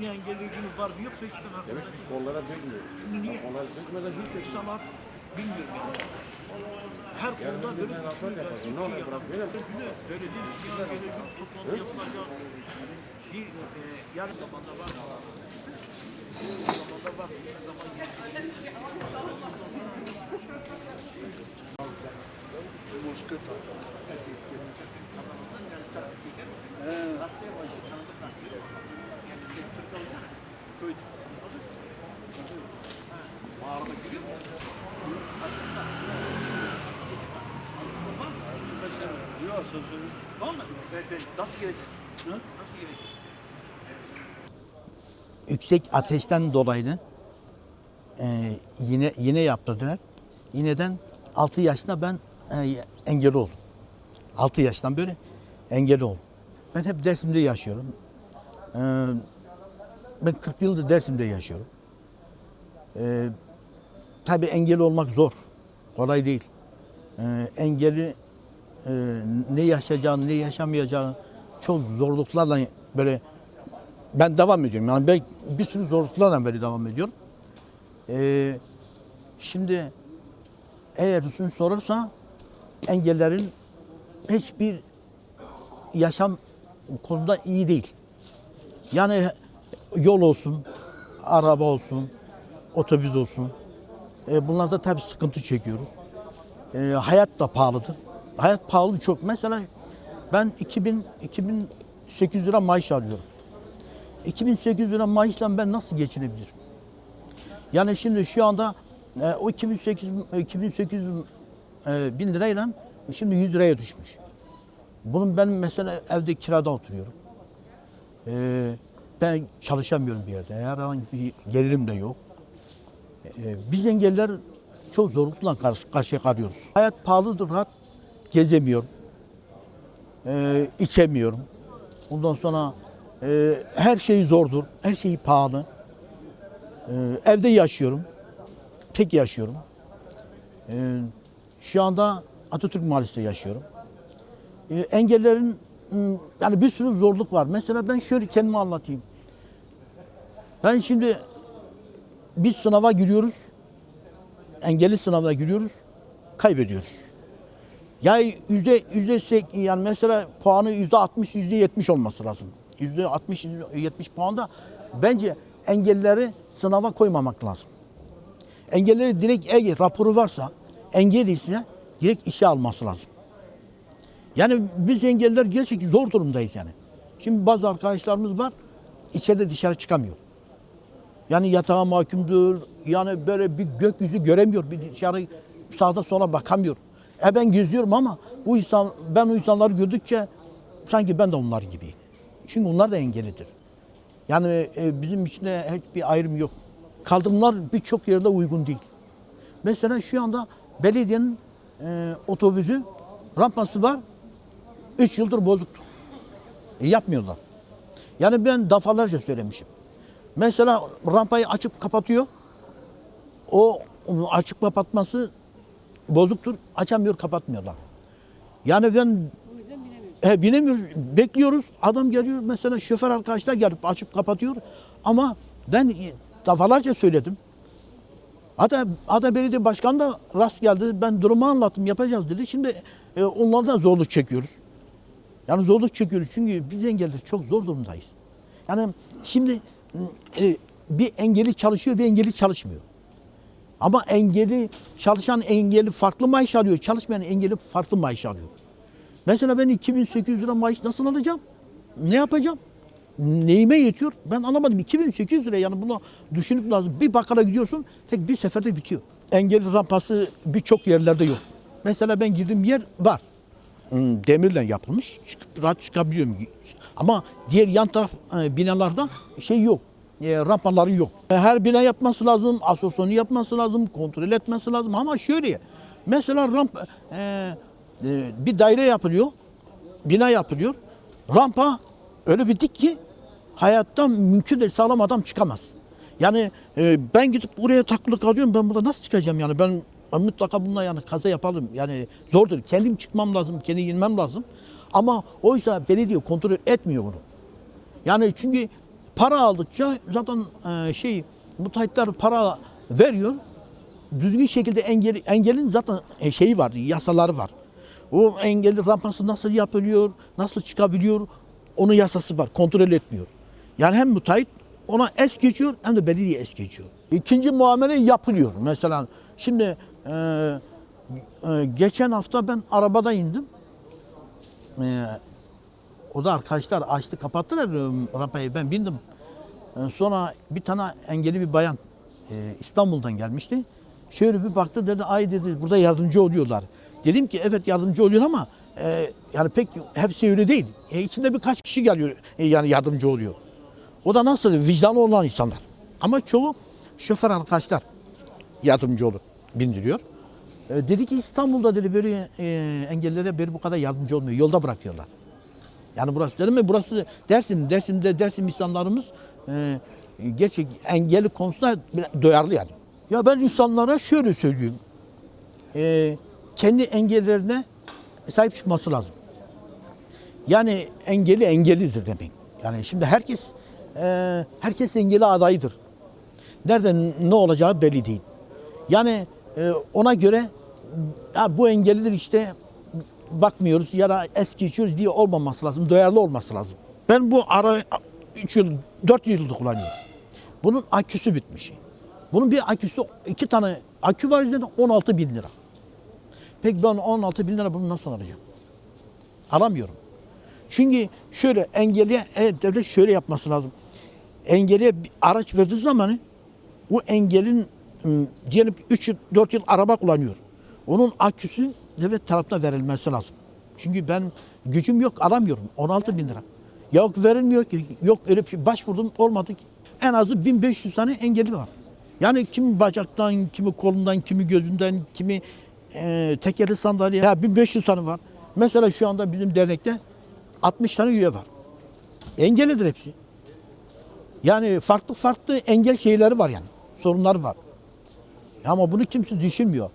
Dünya engelli günü var mı yok peki ben Demek arkadaşım. ki onlara dökmüyor. Çünkü niye? Onlar dökmeden hiç yok. İnsanlar bilmiyorum yani. Her konuda bir böyle rapor düşünürler. yapalım. Ne olur bırak, böyle? Böyle değil. Dünya engelli günü toplantı yapılacak. Bir e, yarın zamanda var. Zamanda var. Ne zaman Mağarada Sen söyle. Tamam mı? Nasıl gelecek? Nasıl gelecek? yüksek ateşten dolayı e, yine yine yaptırdılar. Yineden 6 yaşında ben e, engelli oldum. 6 yaştan böyle engelli oldum. Ben hep Dersim'de yaşıyorum. E, ben 40 yıldır Dersim'de yaşıyorum. E, tabii engelli olmak zor. Kolay değil. E, engelli ne yaşayacağını, ne yaşamayacağını çok zorluklarla böyle ben devam ediyorum. Yani ben bir sürü zorluklarla böyle devam ediyorum. Ee, şimdi eğer şunu sorarsa engellerin hiçbir yaşam konuda iyi değil. Yani yol olsun, araba olsun, otobüs olsun. E, bunlarda tabii sıkıntı çekiyoruz. E, hayat da pahalıdır. Hayat pahalı çok. Mesela ben 2000 2800 lira maaş alıyorum. 2800 lira maaşla ben nasıl geçinebilirim? Yani şimdi şu anda e, o 2800 2800 e, bin lirayla şimdi 100 liraya düşmüş. Bunun ben mesela evde kirada oturuyorum. E, ben çalışamıyorum bir yerde. Herhangi bir gelirim de yok. E, biz engeller çok zorlukla karşı karşıya kalıyoruz. Hayat pahalıdır, rahat gezemiyorum. E, içemiyorum. Ondan sonra e, her şey zordur, her şey pahalı. E, evde yaşıyorum, tek yaşıyorum. E, şu anda Atatürk Mahallesi'nde yaşıyorum. E, engellerin m, yani bir sürü zorluk var. Mesela ben şöyle kendimi anlatayım. Ben şimdi biz sınava giriyoruz, engelli sınavına giriyoruz, kaybediyoruz. Ya yüzde yüzde sek- yani mesela puanı yüzde 60 yüzde 70 olması lazım. Yüzde 60 yüzde 70 puanda bence engellileri sınava koymamak lazım. Engelleri direkt eğer raporu varsa engelliyse direkt işe alması lazım. Yani biz engelliler gerçekten zor durumdayız yani. Şimdi bazı arkadaşlarımız var içeride dışarı çıkamıyor. Yani yatağa mahkumdur. Yani böyle bir gökyüzü göremiyor. Bir dışarı sağda sola bakamıyor. E ben geziyorum ama bu insan ben o insanları gördükçe sanki ben de onlar gibiyim. Çünkü onlar da engellidir. Yani e, bizim içinde hiçbir ayrım yok. Kaldırımlar birçok yerde uygun değil. Mesela şu anda belediyenin e, otobüsü rampası var. 3 yıldır bozuktu. E, yapmıyorlar. Yani ben defalarca söylemişim. Mesela rampayı açıp kapatıyor. O açıp kapatması bozuktur. Açamıyor, kapatmıyorlar. Yani ben He, binemiyoruz, bekliyoruz. Adam geliyor mesela şoför arkadaşlar gelip açıp kapatıyor. Ama ben defalarca söyledim. Hatta, hatta belediye başkanı da rast geldi. Ben durumu anlattım, yapacağız dedi. Şimdi e, onlardan zorluk çekiyoruz. Yani zorluk çekiyoruz çünkü biz engelliler çok zor durumdayız. Yani şimdi e, bir engelli çalışıyor, bir engelli çalışmıyor. Ama engelli, çalışan engelli farklı maaş alıyor, çalışmayan engelli farklı maaş alıyor. Mesela ben 2800 lira maaş nasıl alacağım? Ne yapacağım? Neyime yetiyor? Ben anlamadım. 2800 lira yani bunu düşünüp lazım. Bir bakkala gidiyorsun tek bir seferde bitiyor. Engelli rampası birçok yerlerde yok. Mesela ben girdiğim yer var. Hmm, Demirle yapılmış. Çıkıp rahat çıkabiliyorum. Ama diğer yan taraf e, binalarda şey yok. E, rampaları yok. E, Her bina yapması lazım, asosyonu yapması lazım, kontrol etmesi lazım. Ama şöyle, mesela ramp, e, e, bir daire yapılıyor, bina yapılıyor. Rampa öyle bir dik ki hayatta mümkün değil, sağlam adam çıkamaz. Yani e, ben gidip buraya takılı kalıyorum, ben burada nasıl çıkacağım yani ben mutlaka bununla yani kaza yapalım. Yani zordur. Kendim çıkmam lazım, kendi inmem lazım. Ama oysa belediye kontrol etmiyor bunu. Yani çünkü para aldıkça zaten e, şey müteahhitler para veriyor. Düzgün şekilde engel, engelin zaten e, şeyi var, yasaları var. O engelli rampası nasıl yapılıyor, nasıl çıkabiliyor, onun yasası var, kontrol etmiyor. Yani hem müteahhit ona es geçiyor hem de belediye es geçiyor. İkinci muamele yapılıyor. Mesela şimdi e, e, geçen hafta ben arabada indim. E, o da arkadaşlar açtı kapattılar e, rampayı ben bindim. E, sonra bir tane engelli bir bayan e, İstanbul'dan gelmişti. Şöyle bir baktı dedi ay dedi burada yardımcı oluyorlar. Dedim ki evet yardımcı oluyor ama e, yani pek hepsi öyle değil. E, içinde birkaç kişi geliyor e, yani yardımcı oluyor. O da nasıl vicdanı olan insanlar. Ama çoğu şoför arkadaşlar yardımcı olur, bindiriyor. E, dedi ki İstanbul'da dedi böyle e, engellilere böyle bu kadar yardımcı olmuyor. Yolda bırakıyorlar. Yani burası dedim mi burası Dersim, Dersim'de Dersim insanlarımız e, gerçek engelli konusunda duyarlı yani. Ya ben insanlara şöyle söyleyeyim. E, kendi engellerine sahip çıkması lazım. Yani engeli engellidir demek. Yani şimdi herkes e, herkes engelli adayıdır. Nerede ne olacağı belli değil. Yani e, ona göre ya bu engellidir işte bakmıyoruz ya da es geçiyoruz diye olmaması lazım. Duyarlı olması lazım. Ben bu ara 3 yıl 4 yıldır kullanıyorum. Bunun aküsü bitmiş. Bunun bir aküsü iki tane akü var üzerinde 16 bin lira. Peki ben 16 bin lira bunu nasıl alacağım? Alamıyorum. Çünkü şöyle engelliye evet, devlet şöyle yapması lazım. Engelliye bir araç verdiği zaman bu engelin diyelim ki 3 yıl 4 yıl araba kullanıyor. Onun aküsü devlet tarafından verilmesi lazım. Çünkü ben gücüm yok alamıyorum 16 bin lira. Yok verilmiyor ki. Yok öyle bir. Başvurdum olmadı ki. En azı 1500 tane engelli var. Yani kimi bacaktan, kimi kolundan, kimi gözünden, kimi e, tekerli sandalye. Ya 1500 tane var. Mesela şu anda bizim dernekte 60 tane üye var. Engellidir hepsi. Yani farklı farklı engel şeyleri var yani. Sorunları var. Ama bunu kimse düşünmüyor.